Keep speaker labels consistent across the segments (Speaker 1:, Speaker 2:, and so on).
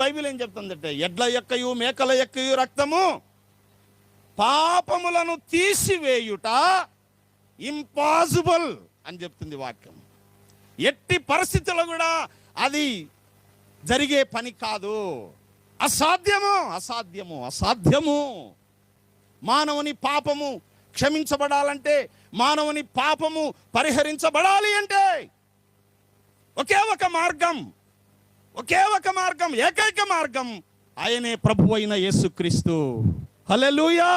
Speaker 1: Bible ఏం చెప్తుందంటే ఎడ్ల యొక్కయు మేకల యొక్కయు రక్తము పాపములను తీసివేయుట ఇంపాసిబుల్ అని చెప్తుంది వాక్యం. ఎట్టి పరిస్థితుల్లో కూడా అది జరిగే పని కాదు. అసాధ్యము అసాధ్యము అసాధ్యము. మానవుని పాపము క్షమించబడాలంటే మానవుని పాపము పరిహరించబడాలి అంటే ఒకే ఒక మార్గం. ఒకే ఒక మార్గం ఏకైక మార్గం ఆయనే ప్రభు అయిన యేసుక్రీస్తు. హలెలుయా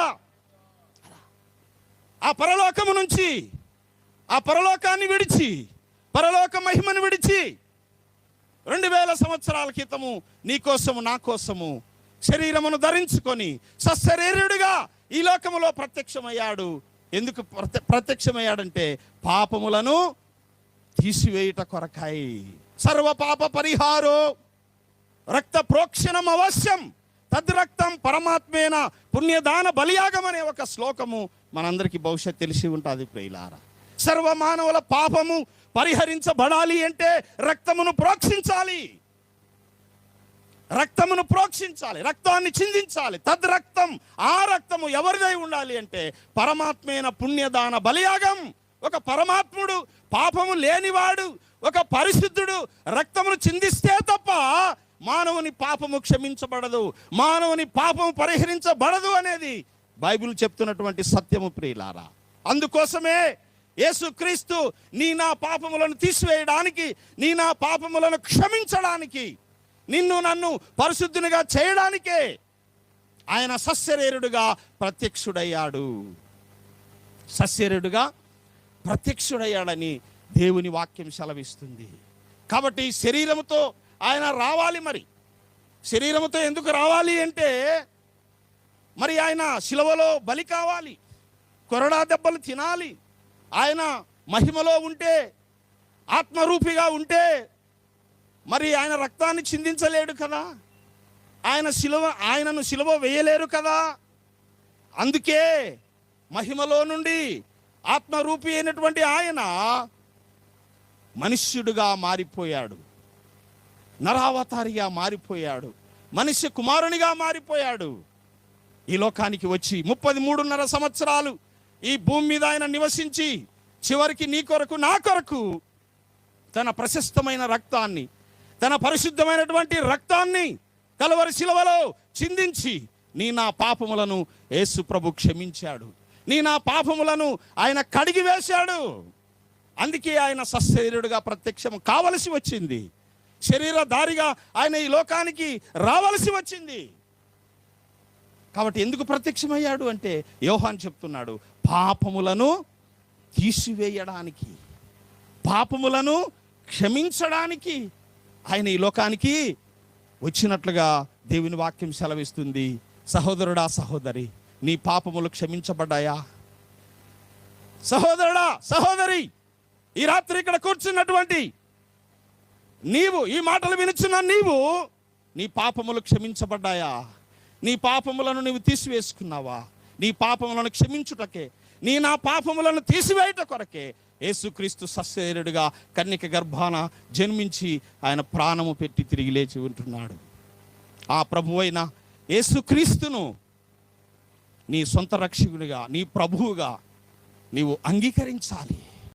Speaker 1: ఆ పరలోకము నుంచి ఆ పరలోకాన్ని విడిచి పరలోక మహిమను విడిచి రెండు వేల సంవత్సరాల క్రితము నీ కోసము నా కోసము శరీరమును ధరించుకొని సశరీరుడిగా ఈ లోకములో ప్రత్యక్షమయ్యాడు. ఎందుకు ప్రత్య- ప్రత్యక్షమయ్యాడంటే పాపములను తీసివేయుట కొరకాయి సర్వ పాప పరిహారో. రక్త ప్రోక్షణం అవశ్యం. తద్రక్తం పరమాత్మేన పుణ్యదాన బలియాగం అనే ఒక శ్లోకము మనందరికీ భవిష్యత్ తెలిసి ఉంటుంది ప్రియులారా. సర్వ మానవుల పాపము పరిహరించబడాలి అంటే రక్తమును ప్రోక్షించాలి. రక్తమును ప్రోక్షించాలి రక్తాన్ని చిందించాలి. తద్రక్తం ఆ రక్తము ఎవరిదై ఉండాలి అంటే పరమాత్మైన పుణ్యదాన బలియాగం. ఒక పరమాత్ముడు పాపము లేనివాడు ఒక పరిశుద్ధుడు రక్తమును చిందిస్తే తప్ప మానవుని పాపము క్షమించబడదు మానవుని పాపము పరిహరించబడదు అనేది బైబిల్ చెప్తున్నటువంటి సత్యము ప్రియులారా. అందుకోసమే యేసుక్రీస్తు నీ నా పాపములను తీసివేయడానికి నీ నా పాపములను క్షమించడానికి నిన్ను నన్ను పరిశుద్ధునిగా చేయడానికే ఆయన సస్యరేరుడుగా ప్రత్యక్షుడయ్యాడు. సస్యరేరుడుగా ప్రత్యక్షుడయ్యాడని దేవుని వాక్యం సెలవిస్తుంది. కాబట్టి శరీరముతో ఆయన రావాలి మరి. శరీరముతో ఎందుకు రావాలి అంటే మరి ఆయన శిలవలో బలి కావాలి కొరడా దెబ్బలు తినాలి ఆయన మహిమలో ఉంటే ఆత్మరూపిగా ఉంటే మరి ఆయన రక్తాన్ని చిందించలేడు కదా. ఆయన శిలువ ఆయనను శిలువ వేయలేరు కదా. అందుకే మహిమలో నుండి ఆత్మరూపి అయినటువంటి ఆయన మనుష్యుడుగా మారిపోయాడు. నరావతారిగా మారిపోయాడు. మనిషి కుమారునిగా మారిపోయాడు. ఈ లోకానికి వచ్చి ముప్పది మూడున్నర సంవత్సరాలు ఈ భూమి మీద ఆయన నివసించి చివరికి నీ కొరకు నా కొరకు తన ప్రశస్తమైన రక్తాన్ని తన పరిశుద్ధమైనటువంటి రక్తాన్ని కలవరి శిలవలో చిందించి నీ నా పాపములను యేసు ప్రభు క్షమించాడు. నీ నా పాపములను ఆయన కడిగి వేశాడు అందుకే ఆయన సశరీరుడుగా ప్రత్యక్షం కావలసి వచ్చింది. శరీరధారిగా ఆయన ఈ లోకానికి రావలసి వచ్చింది. కాబట్టి ఎందుకు ప్రత్యక్షమయ్యాడు అంటే యోహాన్ చెప్తున్నాడు పాపములను తీసివేయడానికి పాపములను క్షమించడానికి ఆయన ఈ లోకానికి వచ్చినట్లుగా దేవుని వాక్యం సెలవిస్తుంది. సహోదరుడా సహోదరి నీ పాపములు క్షమించబడ్డాయా? సహోదరుడా సహోదరి! ఈ రాత్రి ఇక్కడ కూర్చున్నటువంటి నీవు ఈ మాటలు వినుచున్న నీవు నీ పాపములు క్షమించబడ్డాయా? నీ పాపములను నీవు తీసివేసుకున్నావా? నీ పాపములను క్షమించుటకే నీ నా పాపములను తీసివేయట కొరకే యేసుక్రీస్తు సశరీరుడుగా కన్నిక గర్భాన జన్మించి ఆయన ప్రాణము పెట్టి తిరిగి లేచి ఉంటున్నాడు. ఆ ప్రభువైన యేసుక్రీస్తును నీ సొంత రక్షకుడిగా నీ ప్రభువుగా నీవు అంగీకరించాలి.